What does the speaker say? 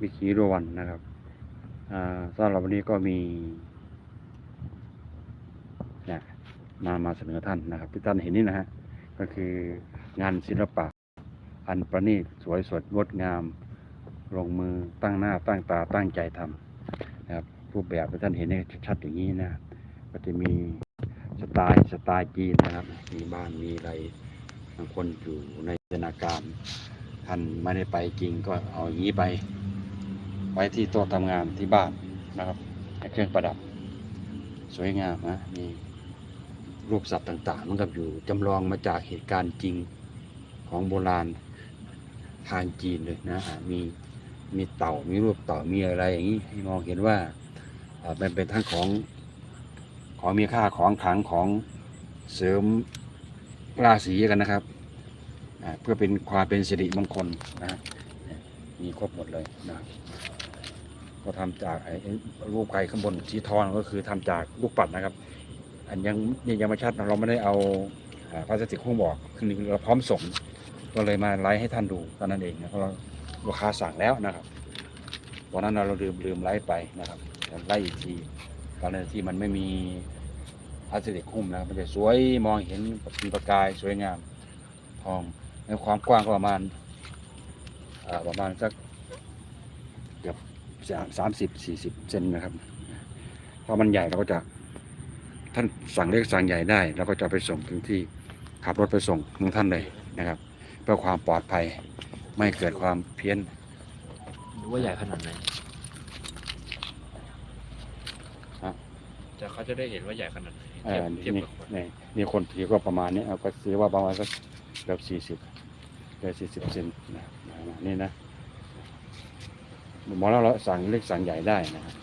วิขีรวันนะครับอ่าสำหรับวันนี้ก็มีเนี่ยมามาเสนอท่านนะครับที่ท่านเห็นนี่นะฮะก็คืองานศิลปะ อันประณีตสวยสดงดงาม ลงมือตั้งหน้าตั้งตาตั้งใจทำนะครับรูปแบบที่ท่านเห็นนี่ชัดๆอย่างนี้นะก็จะมีสไตล์สไตล์จีนนะครับ มีบ้านมีอะไรบางคนอยู่ในจินตนาการท่านไม่ได้ไปจริงก็เอาอย่างนี้ไป ไว้ที่โต๊ะทำงานที่บ้านนะครับให้เครื่องประดับ สวยงามนะมีรูปสัตว์ต่างๆ มันกับอยู่จำลองมาจากเหตุการณ์จริงของโบราณทางจีนเลยนะมีมีเต่ามีรูปเต่ามีอะไรอย่างนี้ให้มองเห็นว่ามันเป็นทั้งของของมีค่าของขังของเสริมราศีกันนะครับเพื่อเป็นความเป็นสิริมงคลนะมีครบหมดเลยนะครับ ก็ทำจากไอ้รูปไก่ข้างบนสีทองก็คือทำจากลูกปัดนะครับ อันยังยังไม่ชัดนะเราไม่ได้เอาพลาสติกหุ้มบอกคือเราพร้อมส่งก็เลยมาไลฟ์ให้ท่านดูตอนนั้นเองนะเพราะเราลูกค้าสั่งแล้วนะครับตอนนั้นเราลืมลืมไลฟ์ไปนะครับไลฟ์อีกทีตอนนั้นที่มันไม่มีพลาสติกหุ้มนะครับมันจะสวยมองเห็นมีประกายสวยงามทองในความกว้างก็ประมาณประมาณสักเกือบ สามสิบสี่สิบเซนนะครับพอมันใหญ่เราก็จะท่านสั่งเล็กสั่งใหญ่ได้เราก็จะไปส่งถึงที่ขับรถไปส่งถึงท่านเลยนะครับ เพื่อความปลอดภัยไม่เกิดความเพี้ยนดูว่าใหญ่ขนาดไหนฮะจะเขาจะได้เห็นว่าใหญ่ขนาดไหนเอเทียอบเทียบนี่กับคนนี่นี่คนถือก็ประมาณนี้เอาก็ซื้อว่าประมาณสักเกือบสี่สิบเกือบสี่สิบเซนนะนะนี่นะ หมอแล้วเราสั่งเล็กสั่งใหญ่ได้นะครับ